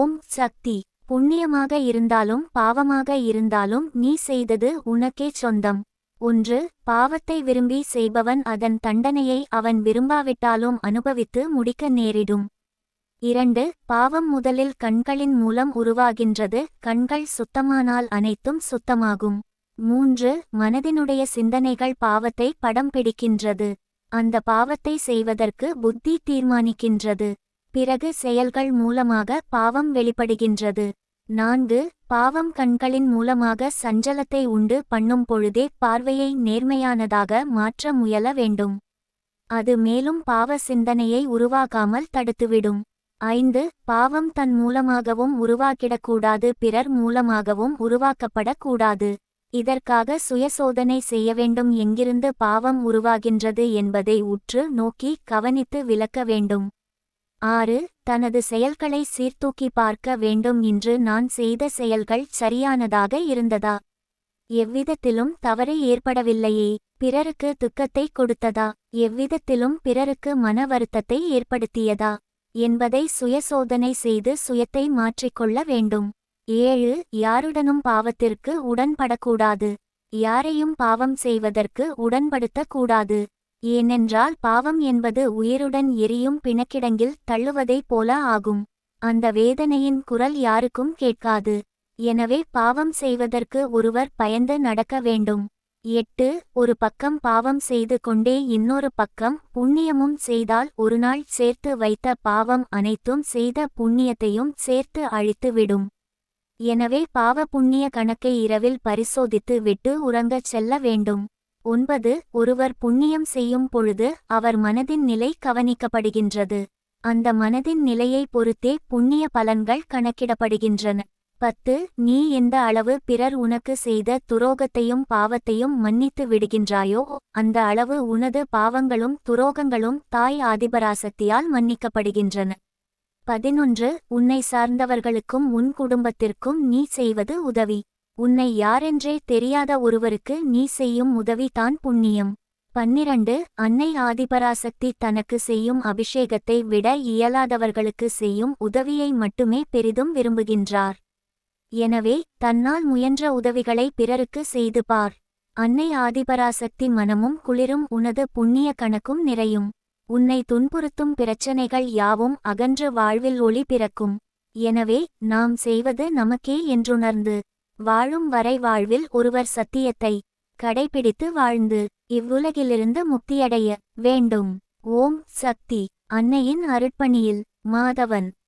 ஓம் சக்தி. புண்ணியமாக இருந்தாலும் பாவமாக இருந்தாலும் நீ செய்தது உனக்கே சொந்தம். ஒன்று பாவத்தை விரும்பி செய்பவன் அதன் தண்டனையை அவன் விரும்பாவிட்டாலும் அனுபவித்து முடிக்க நேரிடும். இரண்டு பாவம் முதலில் கண்களின் மூலம் உருவாகின்றது கண்கள் சுத்தமானால் அனைத்தும் சுத்தமாகும். மூன்று மனதினுடைய சிந்தனைகள் பாவத்தை படம் பிடிக்கின்றது. அந்த பாவத்தை செய்வதற்கு புத்தி தீர்மானிக்கின்றது. பிறகு செயல்கள் மூலமாக பாவம் வெளிப்படுகின்றது. நான்கு பாவம் கண்களின் மூலமாக சஞ்சலத்தை உண்டு பண்ணும் பொழுதே பார்வையை நேர்மையானதாக மாற்ற முயல வேண்டும். அது மேலும் பாவ சிந்தனையை உருவாகாமல் தடுத்துவிடும். ஐந்து பாவம் தன் மூலமாகவும் உருவாக்கிடக்கூடாது பிறர் மூலமாகவும் உருவாக்கப்படக்கூடாது. இதற்காக சுயசோதனை செய்ய வேண்டும் எங்கிருந்து பாவம் உருவாகின்றது என்பதை உற்று நோக்கி கவனித்து விளக்க வேண்டும். ஆறு தனது செயல்களை சீர்தூக்கி பார்க்க வேண்டும் இன்று நான் செய்த செயல்கள் சரியானதாக இருந்ததா? எவ்விதத்திலும் தவறு ஏற்படவில்லையே பிறருக்கு துக்கத்தை கொடுத்ததா? எவ்விதத்திலும் பிறருக்கு மன வருத்தத்தை ஏற்படுத்தியதா? என்பதை சுயசோதனை செய்து சுயத்தை மாற்றிக்கொள்ள வேண்டும். ஏழு யாருடனும் பாவத்திற்கு உடன்படக்கூடாது. யாரையும் பாவம் செய்வதற்கு உடன்படுத்தக்கூடாது. ஏனென்றால் பாவம் என்பது உயிருடன் எரியும் பிணக்கிடங்கில் தள்ளுவதைப் போல ஆகும். அந்த வேதனையின் குரல் யாருக்கும் கேட்காது. எனவே பாவம் செய்வதற்கு ஒருவர் பயந்து நடக்க வேண்டும். எட்டு ஒரு பக்கம் பாவம் செய்து கொண்டே இன்னொரு பக்கம் புண்ணியமும் செய்தால் ஒருநாள் சேர்த்து வைத்த பாவம் அனைத்தும் செய்த புண்ணியத்தையும் சேர்த்து அழித்து விடும். எனவே பாவ புண்ணிய கணக்கை இரவில் பரிசோதித்து விட்டு உறங்கச் செல்ல வேண்டும். ஒன்பது ஒருவர் புண்ணியம் செய்யும் பொழுது அவர் மனதின் நிலை கவனிக்கப்படுகின்றது. அந்த மனதின் நிலையை பொறுத்தே புண்ணிய பலன்கள் கணக்கிடப்படுகின்றன. பத்து நீ எந்த அளவு பிறர் உனக்கு செய்த துரோகத்தையும் பாவத்தையும் மன்னித்து விடுகின்றாயோ அந்த அளவு உனது பாவங்களும் துரோகங்களும் தாய் ஆதிபராசக்தியால் மன்னிக்கப்படுகின்றன. பதினொன்று உன்னை சார்ந்தவர்களுக்கும் உன் குடும்பத்திற்கும் நீ செய்வது உதவி. உன்னை யாரென்றே தெரியாத ஒருவருக்கு நீ செய்யும் உதவி தான் புண்ணியம். பன்னிரண்டு அன்னை ஆதிபராசக்தி தனக்கு செய்யும் அபிஷேகத்தை விட இயலாதவர்களுக்கு செய்யும் உதவியை மட்டுமே பெரிதும் விரும்புகின்றார். எனவே தன்னால் முயன்ற உதவிகளை பிறருக்கு செய்து பார். அன்னை ஆதிபராசக்தி மனமும் குளிரும் உனது புண்ணிய கணக்கும் நிறையும். உன்னை துன்புறுத்தும் பிரச்சனைகள் யாவும் அகன்று வாழ்வில் ஒளி பிறக்கும். எனவே நாம் செய்வது நமக்கே என்றுணர்ந்து வாழும் வரை வாழ்வில் ஒருவர் சத்தியத்தை கடைபிடித்து வாழ்ந்து இவ்வுலகிலிருந்து முக்தியடைய வேண்டும். ஓம் சக்தி அன்னையின் அருட்பணியில் மாதவன்.